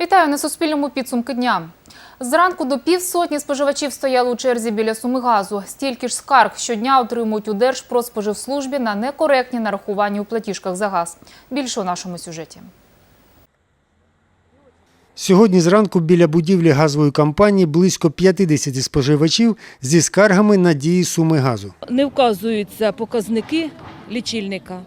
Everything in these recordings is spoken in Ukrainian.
Вітаю на Суспільному підсумки дня. Зранку до півсотні споживачів стояли у черзі біля суми газу. Стільки ж скарг щодня отримують у Держпродспоживслужбі на некоректні нарахування у платіжках за газ. Більше у нашому сюжеті. Сьогодні зранку біля будівлі газової компанії близько 50 споживачів зі скаргами на дії суми газу. не вказуються показники лічильника.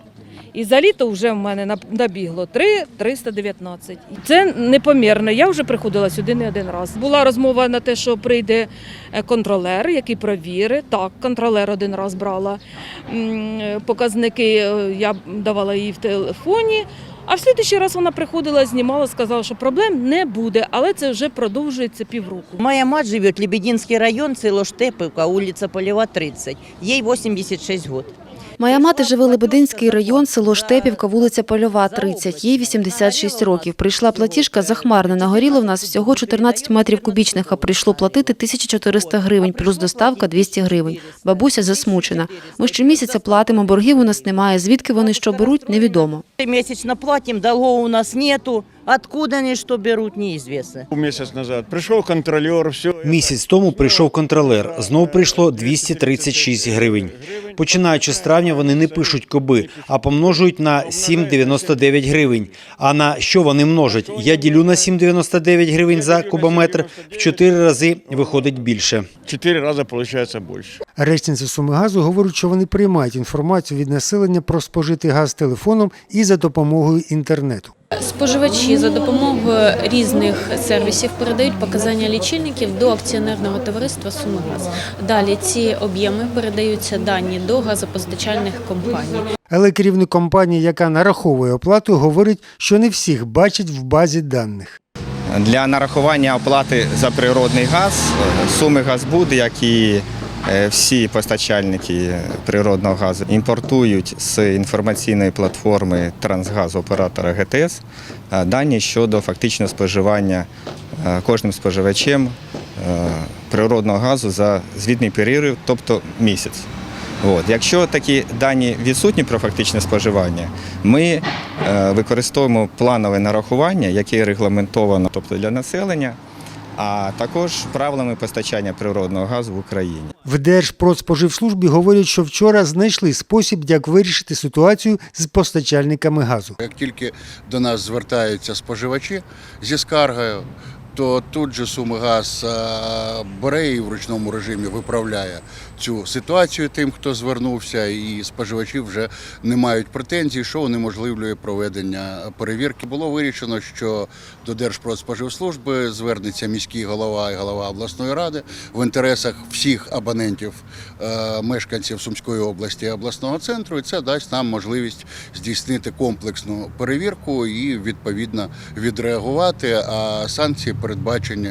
І за літо вже в мене набігло 3 319. Це непомірно. Я вже приходила сюди не один раз. Була розмова на те, що прийде е, контролер, який провірить. Так, контролер один раз брала е, показники. е, Я давала їй в телефоні. А в слідчий раз вона приходила, знімала, сказала, що проблем не буде, але це вже продовжується півроку. Моя мать живет Лебединский район, село Штепівка, улица Полева, 30. Ей 86 год. Моя мати живе Лебединський район, село Штепівка, вулиця Польова, 30. Їй 86 років. Прийшла платіжка захмарна. Нагоріло в нас всього 14 метрів кубічних, а прийшло платити 1400 гривень, плюс доставка 200 гривень. Бабуся засмучена. Ми щомісяця платимо, боргів у нас немає. Звідки вони що беруть, невідомо. Месячно платим, долгов у нас нету. Откуда они что берут, неизвестно. Месяц назад пришел контролер, все. Місяць тому прийшов контролер. Знов прийшло 236 гривень. Починаючи з травня, вони не пишуть коби, а помножують на 7,99 гривень. А на що вони множать? Я ділю на 7,99 гривень за кубометр. В 4 рази виходить більше. Четыре раза получается больше. Речниці суми газу говорять, що вони приймають інформацію від населення про спожитий газ телефоном і за допомогою інтернету. Споживачі за допомогою різних сервісів передають показання лічильників до акціонерного товариства «Сумигаз». Далі ці об'єми передаються дані до газопостачальних компаній. Але керівник компанії, яка нараховує оплату, говорить, що не всіх бачить в базі даних. Для нарахування оплати за природний газ суми Газбуд, як і всі постачальники природного газу, імпортують з інформаційної платформи трансгазу оператора ГТС е, дані щодо фактичного споживання е, кожним споживачем е, природного газу за звітний період, тобто місяць. От. Якщо такі дані відсутні про фактичне споживання, ми е, використовуємо планове нарахування, яке регламентовано тобто для населення, а також правилами постачання природного газу в Україні. В Держпродспоживслужбі говорять, що вчора знайшли спосіб, як вирішити ситуацію з постачальниками газу. Як тільки до нас звертаються споживачі зі скаргою, то тут же Сумигаз е, бере і в ручному режимі виправляє цю ситуацію тим, хто звернувся, і споживачі вже не мають претензій, що унеможливлює проведення перевірки. Було вирішено, що до Держпродспоживслужби звернеться міський голова і голова обласної ради в інтересах всіх абонентів, е, мешканців Сумської області і обласного центру, і це дасть нам можливість здійснити комплексну перевірку і відповідно відреагувати. А санкції передбачені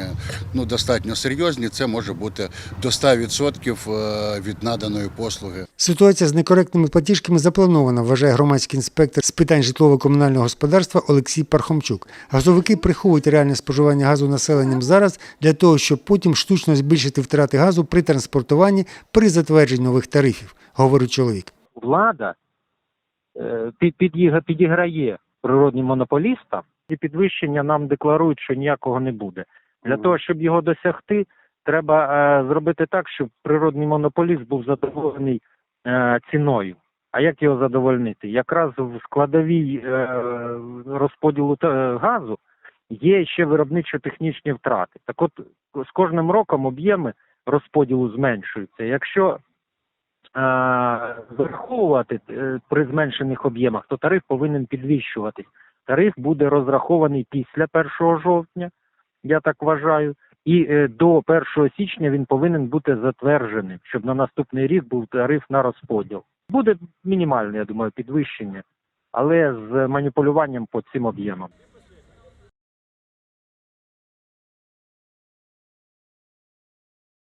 ну достатньо серйозні. Це може бути до 100% е, від наданої послуги. Ситуація з некоректними платіжками запланована, вважає громадський інспектор з питань житлово-комунального господарства Олексій Пархомчук. Газовики приховують реальне споживання газу населенням зараз для того, щоб потім штучно збільшити втрати газу при транспортуванні при затвердженні нових тарифів, говорить чоловік. влада е, під- підіграє природнім монополістам, і підвищення нам декларують, що ніякого не буде. Для того, щоб його досягти, треба е, зробити так, щоб природний монополіст був задоволений е, ціною. А як його задовольнити? Якраз в складовій е, розподілу та- газу є ще виробничо-технічні втрати. Так от з кожним роком об'єми розподілу зменшуються. Якщо е, враховувати е, при зменшених об'ємах, то тариф повинен підвищуватись. Тариф буде розрахований після 1 жовтня, я так вважаю, і е, до 1 січня він повинен бути затвердженим, щоб на наступний рік був тариф на розподіл. Буде мінімальне, я думаю, підвищення, але з маніпулюванням по цим об'ємам.